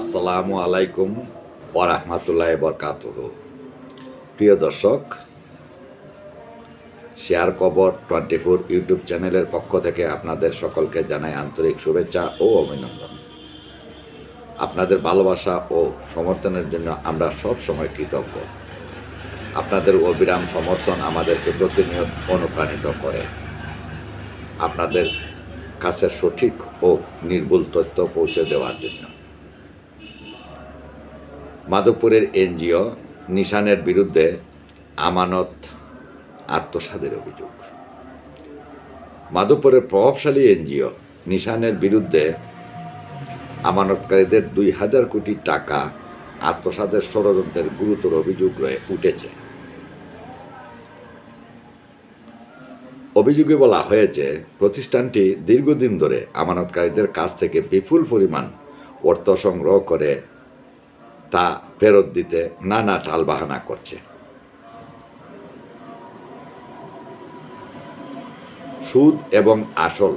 আসসালামু আলাইকুম ওরহমতুল্লাহ বরকাতুহ। প্রিয় দর্শক, শেয়ার কবর টোয়েন্টি ফোর ইউটিউব চ্যানেলের পক্ষ থেকে আপনাদের সকলকে জানাই আন্তরিক শুভেচ্ছা ও অভিনন্দন। আপনাদের ভালোবাসা ও সমর্থনের জন্য আমরা সব সময় কৃতজ্ঞ। আপনাদের অবিরাম সমর্থন আমাদেরকে প্রতিনিয়ত অনুপ্রাণিত করে। আপনাদের কাছে সঠিক ও নির্ভুল তথ্য পৌঁছে দেওয়ার জন্য। মাধবপুরের এনজিও নিশানের বিরুদ্ধে আমানত আত্মসাদের অভিযোগ। মাধবপুরের প্রভাবশালী এনজিও নিশানের বিরুদ্ধে আমানতকারীদের দুই হাজার কোটি টাকা আত্মসাদের ষড়যন্ত্রের গুরুতর অভিযোগ রয়ে উঠেছে। অভিযোগে বলা হয়েছে, প্রতিষ্ঠানটি দীর্ঘদিন ধরে আমানতকারীদের কাছ থেকে বিপুল পরিমাণ অর্থ সংগ্রহ করে তা ফেরত দিতে নানা টালবাহানা করছে। সুদ এবং আসল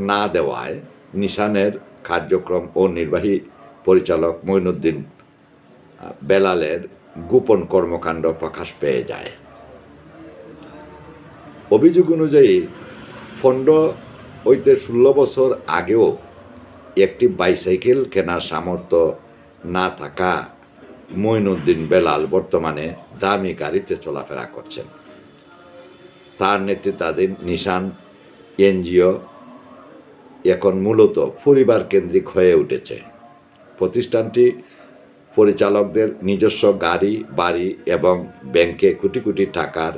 না দেওয়ায় নিশানের কার্যক্রম ও নির্বাহী পরিচালক মঈনুদ্দিন আহ, বেলালের গোপন কর্মকাণ্ড প্রকাশ পেয়ে যায়। অভিযোগ অনুযায়ী ফন্ড হইতে ষোলো বছর আগেও একটি বাইসাইকেল কেনার সামর্থ্য না থাকা মঈনুদ্দিন বেলাল বর্তমানে দামি গাড়িতে চলাফেরা করছেন। তার নেতৃত্বাধীন নিশান, এনজিও এখন মূলত পরিবার কেন্দ্রিক হয়ে উঠেছে। প্রতিষ্ঠানটি পরিচালকদের নিজস্ব গাড়ি, বাড়ি এবং ব্যাংকে কোটি কোটি টাকার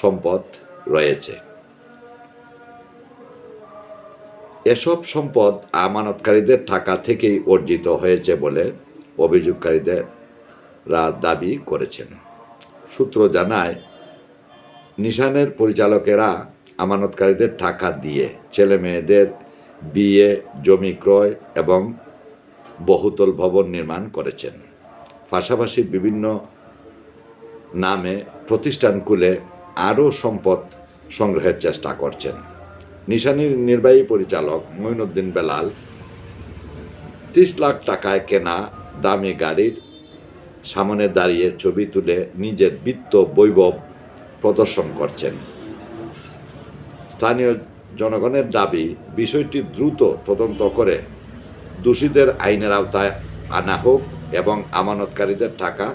সম্পদ রয়েছে। এসব সম্পদ আমানতকারীদের টাকা থেকেই অর্জিত হয়েছে বলে অভিযোগকারীদেরা দাবি করেছেন। সূত্র জানায়, নিশানের পরিচালকেরা আমানতকারীদের টাকা দিয়ে ছেলে মেয়েদের বিয়ে, জমি ক্রয় এবং বহুতল ভবন নির্মাণ করেছেন। পাশাপাশি বিভিন্ন নামে প্রতিষ্ঠান খুলে আরও সম্পদ সংগ্রহের চেষ্টা করছেন। নিশানির নির্বাহী পরিচালক মঈনুদ্দিন বেলাল, ত্রিশ লাখ টাকায় কেনা দামি গাড়ির সামনে দাঁড়িয়ে ছবি তুলে নিজের বৃত্ত বৈভব প্রদর্শন করছেন। স্থানীয় জনগণের দাবি, বিষয়টি দ্রুত তদন্ত করে দোষীদের আইনের আওতায় আনা হোক এবং আমানতকারীদের টাকা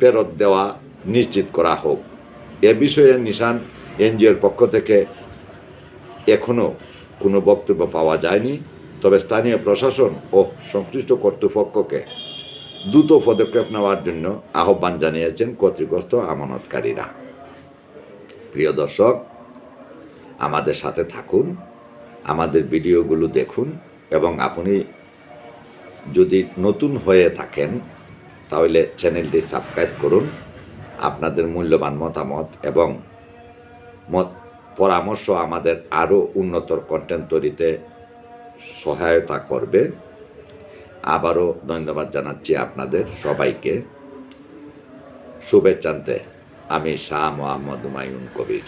ফেরত দেওয়া নিশ্চিত করা হোক। এ বিষয়ে নিশান এনজিওর পক্ষ থেকে এখনও কোনো বক্তব্য পাওয়া যায়নি। তবে স্থানীয় প্রশাসন ও সংশ্লিষ্ট কর্তৃপক্ষকে দ্রুত পদক্ষেপ নেওয়ার জন্য আহ্বান জানিয়েছেন ক্ষতিগ্রস্ত আমানতকারীরা। প্রিয় দর্শক, আমাদের সাথে থাকুন, আমাদের ভিডিওগুলো দেখুন এবং আপনি যদি নতুন হয়ে থাকেন, তাহলে চ্যানেলটি সাবস্ক্রাইব করুন, আপনাদের মূল্যবান মতামত এবং মত পরামর্শ আমাদের আরও উন্নতর কন্টেন্ট তৈরিতে সহায়তা করবে। আবারও ধন্যবাদ জানাচ্ছি আপনাদের সবাইকে। শুভেচ্ছান্তে আমি শাহ মোহাম্মদ হুমায়ুন কবির।